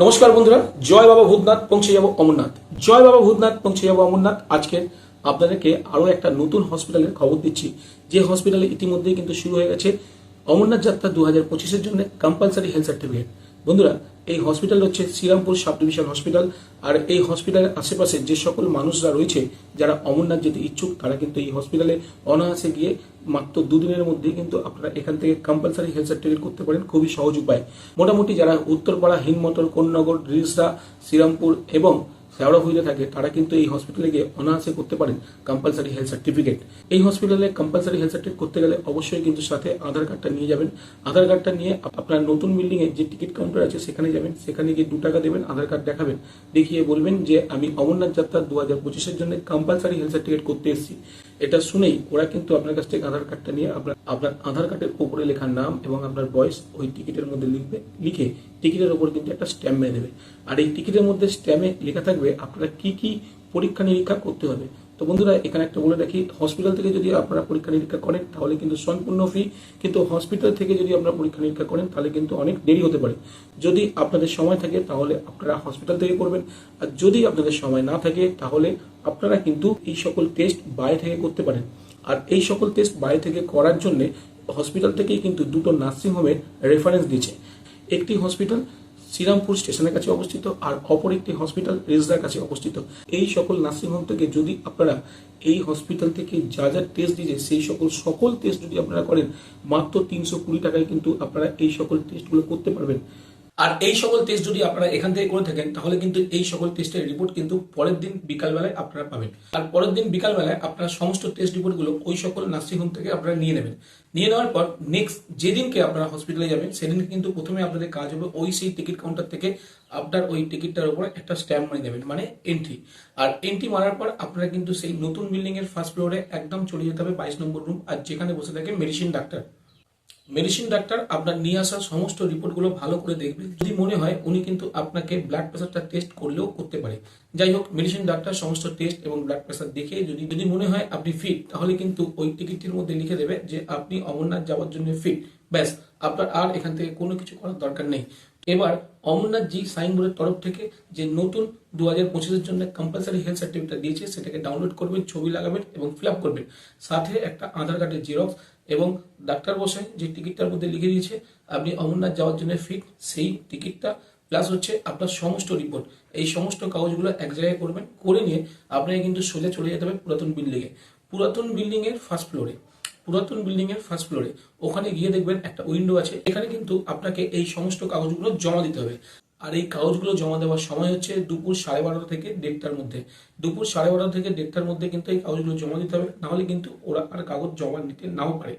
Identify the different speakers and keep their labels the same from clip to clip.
Speaker 1: নমস্কার বন্ধুরা, জয় বাবা ভূতনাথ, পৌঁছে যাব অমরনাথ। জয় বাবা ভূতনাথ, পৌঁছে যাব অমরনাথ। আজকে আপনাদেরকে আরও একটা নতুন হসপিটালের খবর দিচ্ছি। যে হসপিটালে ইতিমধ্যেই কিন্তু শুরু হয়ে গেছে অমরনাথ যাত্রা দু হাজার পঁচিশের জন্য কম্পালসারি হেলথ সার্টিফিকেট বন্ধুরা, এই হসপিটাল হচ্ছে শ্রীরামপুর সাব ডিভিশন হসপিটাল আর এই হসপিটালের আশেপাশে যে সকল মানুষরা রয়েছে, যারা অমরনাথ যেতে ইচ্ছুক, তারা কিন্তু এই হসপিটালে অনায়াসে গিয়ে মাত্র দুদিনের মধ্যে কিন্তু আপনারা এখান থেকে কম্পালসারি হেলথ সার্টিফিকেট করতে পারেন, খুবই সহজ উপায়। মোটামুটি যারা উত্তরপাড়া হিনমটর কোন্নগর, রিলসরা, শ্রীরামপুর এবং শেওড়া হয়ে থাকে, তারা কিন্তু এই হসপিটালে গিয়ে অনায়াসে করতে পারেন কম্পালসারি হেলথ সার্টিফিকেট এই হসপিটালে কম্পালসারি হেলথ সার্টিফিকেট করতে গেলে অবশ্যই কিন্তু সাথে আধার কার্ডটা নিয়ে যাবেন। আধার কার্ডটা নিয়ে আপনার নতুন বিল্ডিং এ যে টিকিট কাউন্টার আছে, সেখানে যাবেন। সেখানে গিয়ে দু টাকা দেবেন, আধার কার্ড দেখাবেন। দেখিয়ে বলবেন যে, আমি অমরনাথ যাত্রা দু হাজার পঁচিশের জন্য কম্পালসারি হেলথ সার্টিফিকেট করতে এসেছি। এটা শুনেই ওরা কিন্তু আপনার কাছ থেকে আধার কার্ডটা নিয়ে আপনার আপনার আধার কার্ডের উপরে লেখা নাম এবং আপনার বয়স ওই টিকিটের মধ্যে লিখবে, লিখে টিকিটের ওপর কিন্তু একটা স্ট্যাম্প মেরে দেবে। আর এই টিকিটের মধ্যে স্ট্যাম্পে লেখা থাকবে আপনারা কি কি পরীক্ষা নিরীক্ষা করতে হবে। তো বন্ধুরা, এখানে একটা বলে রাখি হসপিটাল থেকে যদি আপনারা পরীক্ষা নিরীক্ষা করেন, তাহলে কিন্তু সম্পূর্ণ ফি কিন্তু হসপিটাল থেকে যদি আপনারা পরীক্ষা নিরীক্ষা করেন, তাহলে কিন্তু অনেক দেরি হতে পারে। যদি আপনাদের সময় থাকে, তাহলে আপনারা হসপিটাল থেকে করবেন, আর যদি আপনাদের সময় না থাকে, তাহলে আপনারা কিন্তু এই সকল টেস্ট বাইরে থেকে করতে পারেন। আর এই সকল টেস্ট বাইরে থেকে করার জন্য হসপিটাল থেকেই কিন্তু দুটো নার্সিং হোমের রেফারেন্স দিচ্ছে। একটি হসপিটাল শ্রীরামপুর স্টেশনের কাছে অবস্থিত আর অপর একটি হসপিটাল রেজদার কাছে অবস্থিত। এই সকল নার্সিংহোম থেকে যদি আপনারা এই হসপিটাল থেকে যা যা টেস্ট দিয়েছে, সেই সকল সকল টেস্ট যদি আপনারা করেন, মাত্র তিনশো কুড়ি টাকায় কিন্তু আপনারা এই সকল টেস্টগুলো করতে পারবেন। আর এই সকল টেস্ট যদি আপনারা এখান থেকে করে থাকেন, তাহলে কিন্তু এই সকল টেস্টের রিপোর্ট কিন্তু পরের দিন বিকালবেলায় আপনারা পাবেন। আর পরের দিন বিকালবেলায় আপনারা সমস্ত টেস্ট রিপোর্টগুলো ওই সকল নার্সিংহোম থেকে আপনারা নিয়ে নেবেন। নিয়ে নেওয়ার পর নেক্সট যেদিনকে আপনারা হসপিটালে যাবেন সেদিন কিন্তু প্রথমে আপনাদের কাজ হবে ওই সেই টিকিট কাউন্টার থেকে আপনার ওই টিকিটটার উপরে একটা স্ট্যাম্প মারি দেবেন মানে এন্ট্রি আর এন্ট্রি মারার পর আপনারা কিন্তু সেই নতুন বিল্ডিং এর ফার্স্ট ফ্লোরে একদম চলে যেতে হবে বাইশ নম্বর রুম আর যেখানে বসে থাকে মেডিসিন ডাক্তার মেডিসিন ডাক্তার আপনার নিয়ে আসার সমস্ত রিপোর্টগুলো ভালো করে দেখবে। যদি মনে হয় উনি কিন্তু আপনাকে ব্লাড প্রেশারটা টেস্ট করলেও করতে পারে। যাই হোক মেডিসিন ডাক্তার সমস্ত টেস্ট এবং ব্লাড প্রেশার দেখে যদি যদি মনে হয় আপনি ফিট তাহলে কিন্তু ওই টিকিটটির মধ্যে লিখে দেবে যে আপনি অমরনাথ যাওয়ার জন্য ফিট ব্যাস, আপনার আর এখান থেকে কোনো কিছু করার দরকার নেই। এবার অমরনাথ জি সাইনবোর্ডের তরফ থেকে যে নতুন দু হাজার পঁচিশের জন্য কম্পালসারি হেলথ সার্টিফিকেট দিয়েছে, সেটাকে ডাউনলোড করবেন, ছবি লাগাবেন এবং ফিল আপ করবেন। সাথে একটা আধার কার্ডের জেরক্স এবং ডাক্তার বসাই যে টিকিটটার মধ্যে লিখে দিয়েছে, আপনি অমরনাথ যাওয়ার জন্য ফিট সেই টিকিটটা প্লাস হচ্ছে আপনার সমস্ত রিপোর্ট এই সমস্ত কাগজগুলো এক জায়গায় করবেন, করে নিয়ে আপনাকে কিন্তু সোজা চলে যেতে হবে পুরাতন বিল্ডিংয়ে পুরাতন বিল্ডিং এর ফার্স্ট ফ্লোরে পুরাতন বিল্ডিং এর ফার্স্ট ফ্লোরে ওখানে গিয়ে দেখবেন একটা উইন্ডো আছে। এখানে কিন্তু আপনাকে এই সমস্ত কাগজগুলো জমা দিতে হবে। আর এই কাগজগুলো জমা দেওয়ার সময় হচ্ছে দুপুর সাড়ে বারোটা থেকে দেড়টার মধ্যে। দুপুর সাড়ে বারোটা থেকে দেড়টার মধ্যে কিন্তু এই কাগজগুলো জমা দিতে হবে। নাহলে কিন্তু ওরা আর কাগজ জমা নিতে নাও পারে।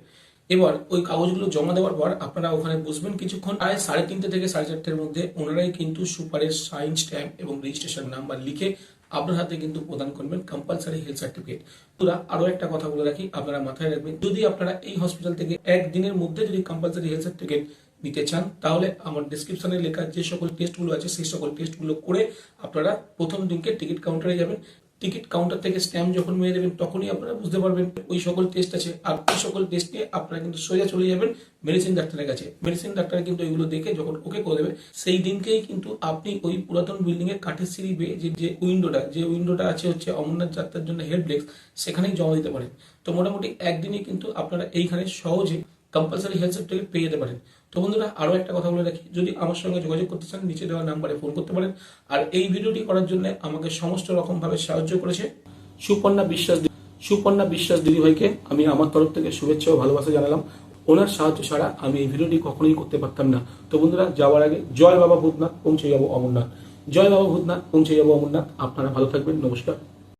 Speaker 1: এবার ওই কাগজগুলো জমা দেওয়ার পর আপনারা ওখানে বসবেন কিছুক্ষণ। প্রায় সাড়ে তিনটে থেকে সাড়ে চারটের মধ্যে ওনারাই কিন্তু সুপারের সাইন স্ট্যাম্প এবং রেজিস্ট্রেশন নাম্বার লিখে আপনার হাতে কিন্তু প্রদান করবেন কম্পালসারি হেলথ সার্টিফিকেট তোরা আরও একটা কথা বলে রাখি, আপনারা মাথায় রাখবেন, যদি আপনারা এই হসপিটাল থেকে একদিনের মধ্যে যদি কম্পালসারি হেলথ সার্টিফিকেট নিতে চান, তাহলে আমার ডিসক্রিপশনে লেখা যে সকল টেস্টগুলো আছে, সেই সকল টেস্টগুলো করে আপনারা প্রথম দিনকে টিকিট কাউন্টারে যাবেন। টিকিট কাউন্টার থেকে স্ট্যাম্প যখন মেরে দেবেন তখনই আপনারা বুঝতে পারবেন ওই সকল টেস্ট আছে। আর ওই সকল টেস্ট নিয়ে আপনারা কিন্তু সোজা চলে যাবেন মেডিসিন ডাক্তারের কাছে। মেডিসিন ডাক্তার কিন্তু এগুলো দেখে যখন ওকে করে দেবে, সেই দিনকেই কিন্তু আপনি ওই পুরাতন বিল্ডিং এর কাঠের সিঁড়ি বেয়ে যে যে উইন্ডোটা যে উইন্ডোটা আছে হচ্ছে অমরনাথ যাত্রার জন্য হেল্পডেস্ক সেখানেই জমা দিতে পারেন। তো মোটামুটি একদিনই কিন্তু আপনারা এইখানে সহজে কম্পালসারি হেলথ সার্টিফিকেট পেয়ে যেতে পারেন। তো বন্ধুরা, আরও একটা কথা বলে রাখি। যদি আমার সঙ্গে যোগাযোগ করতে চান, নিচে দেওয়া নাম্বারে ফোন করতে পারেন। আর এই ভিডিওটি করার জন্য আমাকে সমস্ত রকমভাবে সাহায্য করেছে সুপর্ণা বিশ্বাস সুপর্ণা বিশ্বাস দিদিভাইকে আমি আমার তরফ থেকে শুভেচ্ছা ও ভালোবাসা জানালাম। ওনার সাহায্য ছাড়া আমি এই ভিডিওটি কখনোই করতে পারতাম না। তো বন্ধুরা, যাওয়ার আগে জয় বাবা ভূতনাথ, পৌঁছে যাব অমরনাথ। জয় বাবা ভূতনাথ, পৌঁছে যাব অমরনাথ। আপনারা ভালো থাকবেন। নমস্কার।